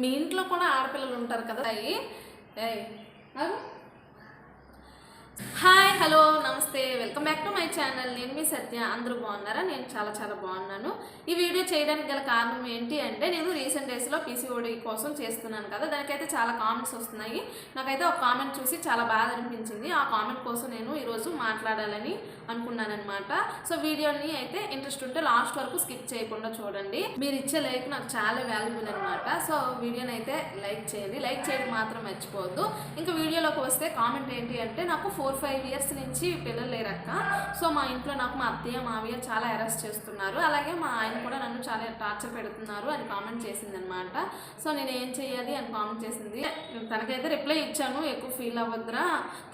మీ ఇంట్లో కూడా ఆడపిల్లలు ఉంటారు కదా? అయ్యి ఏయ్ హాయ్ హలో నమస్తే. Welcome back to my channel. నేను మీ సత్య. అందరూ బాగున్నారా? నేను చాలా చాలా బాగున్నాను. ఈ వీడియో చేయడానికి గల కారణం ఏంటి అంటే నేను రీసెంట్ డేస్లో పీసీఓడి కోసం చేస్తున్నాను కదా. దానికైతే చాలా కామెంట్స్ వస్తున్నాయి. నాకైతే ఒక కామెంట్ చూసి చాలా బాధ అనిపించింది. ఆ కామెంట్ కోసం నేను ఈరోజు మాట్లాడాలని అనుకున్నానమాట సో వీడియోని అయితే ఇంట్రెస్ట్ ఉంటే లాస్ట్ వరకు స్కిప్ చేయకుండా చూడండి. మీరు ఇచ్చే లైక్ నాకు చాలా వాల్యుబుల్ అనమాట సో వీడియోని అయితే లైక్ చేయండి. లైక్ చేయడం మాత్రం మర్చిపోవద్దు. ఇంకా వీడియోలోకి వస్తే కామెంట్ ఏంటి అంటే నాకు ఫోర్ ఫైవ్ ఇయర్స్ నుంచి పిల్లలు లేరక్క. సో మా ఇంట్లో నాకు మా అత్తయ్య మావయ్య చాలా అరెస్ట్ చేస్తున్నారు. అలాగే మా ఆయన కూడా నన్ను చాలా టార్చర్ పెడుతున్నారు అని కామెంట్ చేసింది అనమాట సో నేను ఏం చేయాలి అని కామెంట్ చేసింది. తనకైతే రిప్లై ఇచ్చాను ఎక్కువ ఫీల్ అవ్వద్దురా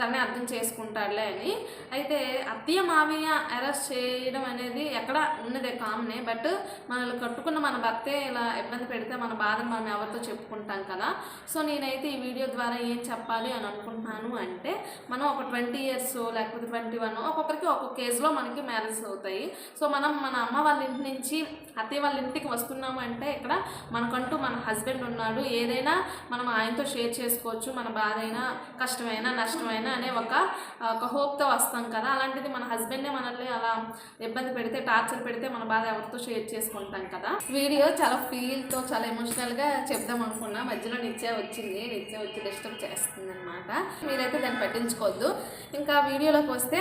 తనే అర్థం చేసుకుంటాడులే అని. అయితే అత్తయ్య మావయ్య అరెస్ట్ చేయడం అనేది ఎక్కడ ఉన్నదే కామనే బట్ మనల్ని కట్టుకున్న మన భర్తే ఇలా ఇబ్బంది పెడితే మన బాధను మనం ఎవరితో చెప్పుకుంటాం కదా. సో నేనైతే ఈ వీడియో ద్వారా ఏం చెప్పాలి అని అనుకుంటున్నాను అంటే మనం ఒక ట్వంటీ ట్వంటీ ఇయర్స్ లేకపోతే ట్వంటీ వన్ ఒక్కొక్కరికి ఒక్కొక్క ఏజ్లో మనకి మ్యారేజ్ అవుతాయి. సో మనం మన అమ్మ వాళ్ళ ఇంటి నుంచి అత్తయ్య వాళ్ళ ఇంటికి వస్తున్నాము అంటే ఇక్కడ మనకంటూ మన హస్బెండ్ ఉన్నాడు. ఏదైనా మనం ఆయనతో షేర్ చేసుకోవచ్చు. మన బాధ అయినా కష్టమైనా నష్టమైనా అనే ఒక ఒక హోప్తో వస్తాం కదా. అలాంటిది మన హస్బెండే మనల్ని అలా ఇబ్బంది పెడితే టార్చర్ పెడితే మన బాధ ఎవరితో షేర్ చేసుకుంటాం కదా. వీడియో చాలా ఫీల్తో చాలా ఎమోషనల్గా చెప్దాం అనుకున్నా. మధ్యలో నిత్య వచ్చింది. నిత్య వచ్చి డిస్టర్బ్ చేస్తుంది అనమాట మీరైతే దాన్ని పట్టించుకోవద్దు. ఇంకా వీడియోలోకి వస్తే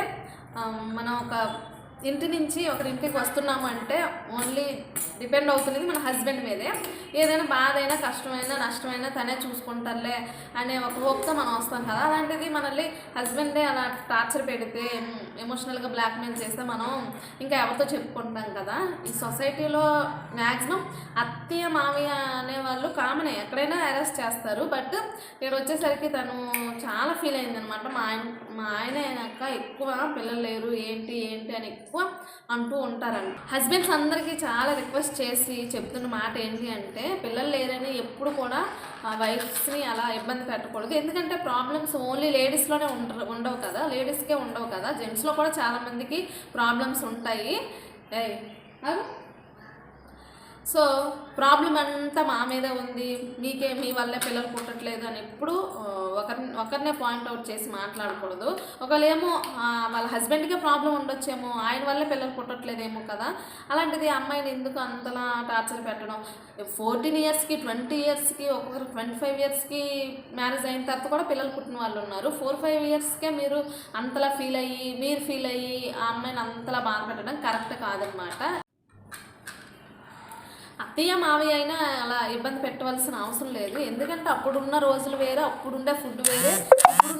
మనం ఒక ఇంటి నుంచి ఒకరింటికి వస్తున్నాము అంటే ఓన్లీ డిపెండ్ అవుతున్నది మన హస్బెండ్ మీదే. ఏదైనా బాధ అయినా కష్టమైనా నష్టమైనా తనే చూసుకుంటారులే అనే ఒక హోప్తో మనం వస్తాం కదా. అలాంటిది మనల్ని హస్బెండే అలా టార్చర్ పెడితే ఎమోషనల్గా బ్లాక్మెయిల్ చేస్తే మనం ఇంకా ఎవరితో చెప్పుకుంటాం కదా? ఈ సొసైటీలో మ్యాక్సిమం అత్తయ్య మామయ్య అనేవాళ్ళు కామనే ఎక్కడైనా అరెస్ట్ చేస్తారు. బట్ ఇక్కడ వచ్చేసరికి తను చాలా ఫీల్ అయింది అనమాట మా ఆయన మా ఆయన అయినాక ఎక్కువ పిల్లలు లేరు. ఏంటి ఏంటి అని ఎక్కువ అంటూ ఉంటారంట. హస్బెండ్స్ అందరికీ చాలా రిక్వెస్ట్ చేసి చెప్తున్న మాట ఏంటి అంటే పిల్లలు లేరని ఎప్పుడు కూడా వైఫ్స్ని అలా ఇబ్బంది పెట్టకూడదు. ఎందుకంటే ప్రాబ్లమ్స్ ఓన్లీ లేడీస్లోనే ఉండరు ఉండవు కదా. లేడీస్కే ఉండవు కదా. జెంట్స్లో కూడా చాలామందికి ప్రాబ్లమ్స్ ఉంటాయి. అవి సో ప్రాబ్లం అంతా మా మీద ఉంది. మీకే మీ వల్లే పిల్లలు పుట్టట్లేదు అని ఎప్పుడు ఒకరిని ఒకరినే పాయింట్ అవుట్ చేసి మాట్లాడకూడదు. ఒకవేళ ఏమో వాళ్ళ హస్బెండ్కే ప్రాబ్లం ఉండొచ్చేమో ఆయన వల్లే పిల్లలు పుట్టట్లేదేమో కదా. అలాంటిది అమ్మాయిని ఎందుకు అంతలా టార్చర్ పెట్టడం? ఫోర్టీన్ ఇయర్స్కి ట్వంటీ ఇయర్స్కి ఒక్కొక్కరు ట్వంటీ ఫైవ్ ఇయర్స్కి మ్యారేజ్ అయిన తర్వాత కూడా పిల్లలు పుట్టిన వాళ్ళు ఉన్నారు. ఫోర్ ఫైవ్ ఇయర్స్కే మీరు అంతలా ఫీల్ అయ్యి మీరు ఫీల్ అయ్యి ఆ అమ్మాయిని అంతలా బాధ పెట్టడం కరెక్ట్ కాదనమాట. అత్తయ్య మావయ్య అయినా అలా ఇబ్బంది పెట్టవలసిన అవసరం లేదు. ఎందుకంటే అప్పుడున్న రోజులు వేరే అప్పుడుండే ఫుడ్ వేరే వేరే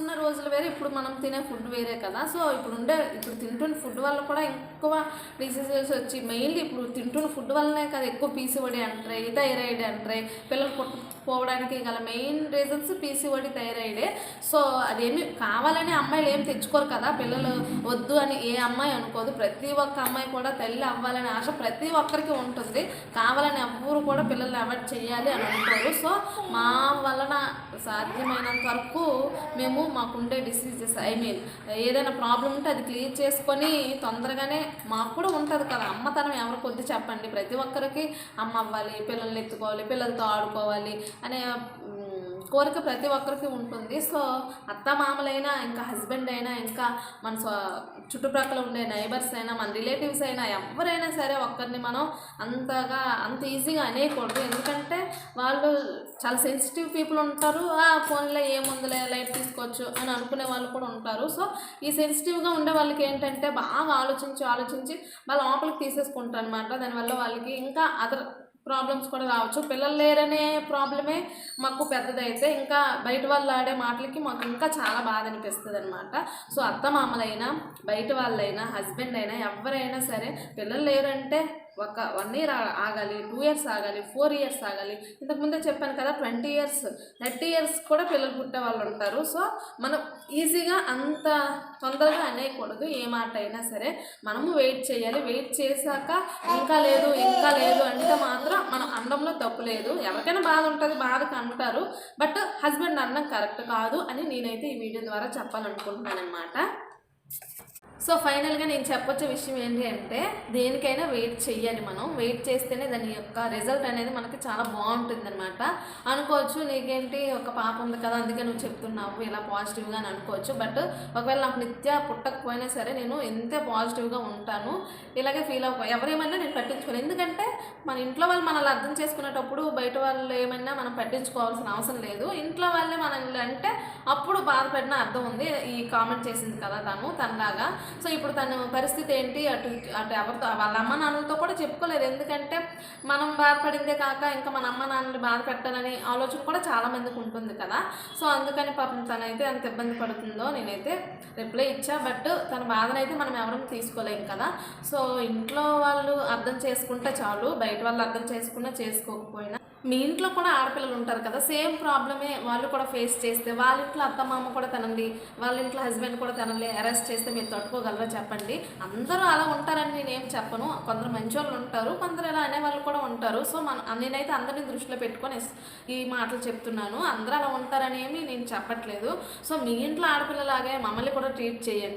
ఇప్పుడు మనం తినే ఫుడ్ వేరే కదా. సో ఇప్పుడు ఉండే ఇప్పుడు తింటున్న ఫుడ్ వల్ల కూడా ఎక్కువ డిసీజెస్ వచ్చి మెయిన్లీ ఇప్పుడు తింటున్న ఫుడ్ వల్లనే కదా ఎక్కువ పీసీఓడి అంటారు థైరాయిడ్ అంటారు పిల్లలు పుట్టకపోవడానికి గల మెయిన్ రీజన్స్ పీసీఓడి థైరాయిడే సో అదేమి కావాలని అమ్మాయిలు ఏం తెచ్చుకోరు కదా. పిల్లలు వద్దు అని ఏ అమ్మాయి అనుకోదు. ప్రతి ఒక్క అమ్మాయి కూడా తల్లి అవ్వాలని ఆశ ప్రతి ఒక్కరికి ఉంటుంది. కావాలని ఎవ్వరు కూడా పిల్లల్ని అవాయిడ్ చేయాలి అని అనుకోరు. సో మా వలన సాధ్యమైనంత వరకు మేము మాకుండే డిసీజెస్ ఐ మీన్ ఏదైనా ప్రాబ్లం ఉంటే అది క్లియర్ చేసుకొని తొందరగానే మాకు కూడా ఉంటుంది కదా. అమ్మతనం ఎవరు కొద్ది చెప్పండి. ప్రతి ఒక్కరికి అమ్మ అవ్వాలి పిల్లల్ని ఎత్తుకోవాలి పిల్లలతో ఆడుకోవాలి అనే కోరిక ప్రతి ఒక్కరికి ఉంటుంది. సో అత్త మామలైనా ఇంకా హస్బెండ్ అయినా ఇంకా మన చుట్టుప్రక్కల ఉండే నైబర్స్ అయినా మన రిలేటివ్స్ అయినా ఎవరైనా సరే ఒక్కరిని మనం అంతగా అంత ఈజీగా అనేయకూడదు. ఎందుకంటే వాళ్ళు చాలా సెన్సిటివ్ పీపుల్ ఉంటారు. ఆ ఫోన్లో ఏముందిలే లైట్ తీసుకోవచ్చు అని అనుకునే వాళ్ళు కూడా ఉంటారు. సో ఈ సెన్సిటివ్గా ఉండే వాళ్ళకి ఏంటంటే బాగా ఆలోచించి ఆలోచించి వాళ్ళ లోపలికి తీసేసుకుంటారు అనమాట దానివల్ల వాళ్ళకి ఇంకా అదర్ ప్రాబ్లమ్స్ కూడా రావచ్చు. పిల్లలు లేరనే ప్రాబ్లమే మాకు పెద్దదైతే ఇంకా బయట వాళ్ళు ఆడే మాటలకి మాకు ఇంకా చాలా బాధ అనిపిస్తుంది అనమాట సో అత్త మామలైనా బయట వాళ్ళైనా హస్బెండ్ అయినా ఎవరైనా సరే పిల్లలు లేరంటే ఒక వన్ ఇయర్ ఆగాలి టూ ఇయర్స్ ఆగాలి ఫోర్ ఇయర్స్ ఆగాలి. ఇంతకుముందే చెప్పాను కదా ట్వంటీ ఇయర్స్ థర్టీ ఇయర్స్ కూడా పిల్లలు పుట్టే వాళ్ళు ఉంటారు. సో మనం ఈజీగా అంత తొందరగా అనేయకూడదు ఏ మాట అయినా సరే. మనము వెయిట్ చేయాలి. వెయిట్ చేశాక ఇంకా లేదు ఇంకా లేదు అంటే మాత్రం మనం అండంలో తప్పు లేదు. ఎవరికైనా బాధ ఉంటుంది బాధకు అంటారు. బట్ హస్బెండ్ అన్నం కరెక్ట్ కాదు అని నేనైతే ఈ వీడియో ద్వారా చెప్పాలనుకుంటున్నాను అనమాట సో ఫైనల్గా నేను చెప్పొచ్చే విషయం ఏంటి అంటే దేనికైనా వెయిట్ చేయాలి మనం. వెయిట్ చేస్తేనే దాని యొక్క రిజల్ట్ అనేది మనకి చాలా బాగుంటుంది అనమాట అనుకోవచ్చు నీకేంటి ఒక పాప ఉంది కదా అందుకే నువ్వు చెప్తున్నావు ఇలా పాజిటివ్గా అని అనుకోవచ్చు. బట్ ఒకవేళ నాకు నిత్య పుట్టకపోయినా సరే నేను ఎంతే పాజిటివ్గా ఉంటాను ఇలాగే ఫీల్ అవ్వ ఎవరేమన్నా నేను పట్టించుకోను. ఎందుకంటే మన ఇంట్లో వాళ్ళు మనల్ని అర్థం చేసుకునేటప్పుడు బయట వాళ్ళు ఏమైనా మనం పట్టించుకోవాల్సిన అవసరం లేదు. ఇంట్లో వాళ్ళే మనల్ని అంటే అప్పుడు బాధపడిన అర్థం ఉంది. ఈ కామెంట్ చేసింది కదా తను తనలాగా. సో ఇప్పుడు తన పరిస్థితి ఏంటి? అటు అటు ఎవరితో వాళ్ళ అమ్మ నాన్నలతో కూడా చెప్పుకోలేదు. ఎందుకంటే మనం బాధపడిందే కాక ఇంకా మన అమ్మ నాన్నని బాధ పెట్టాలని ఆలోచన కూడా చాలామందికి ఉంటుంది కదా. సో అందుకని పాపం తనైతే ఎంత ఇబ్బంది పడుతుందో నేనైతే రిప్లై ఇచ్చా. బట్ తన బాధనైతే మనం ఎవరం తీసుకోలేం కదా. సో ఇంట్లో వాళ్ళు అర్థం చేసుకుంటే చాలు. బయట వాళ్ళు అర్థం చేసుకున్నా చేసుకోకపోయినా మీ ఇంట్లో కూడా ఆడపిల్లలు ఉంటారు కదా సేమ్ ప్రాబ్లమే వాళ్ళు కూడా ఫేస్ చేస్తే వాళ్ళ ఇంట్లో అత్త మామ కూడా తినండి వాళ్ళ ఇంట్లో హస్బెండ్ కూడా తినండి అరెస్ట్ చేస్తే మీరు తట్టుకోగలరా చెప్పండి. అందరూ అలా ఉంటారని నేనేం చెప్పను. కొందరు మంచి వాళ్ళు ఉంటారు కొందరు ఇలా అనేవాళ్ళు కూడా ఉంటారు. సో మన నేనైతే అందరినీ దృష్టిలో పెట్టుకొని ఈ మాటలు చెప్తున్నాను. అందరూ అలా ఉంటారనేమి నేను చెప్పట్లేదు. సో మీ ఇంట్లో ఆడపిల్లలాగే మమ్మల్ని కూడా ట్రీట్ చేయండి.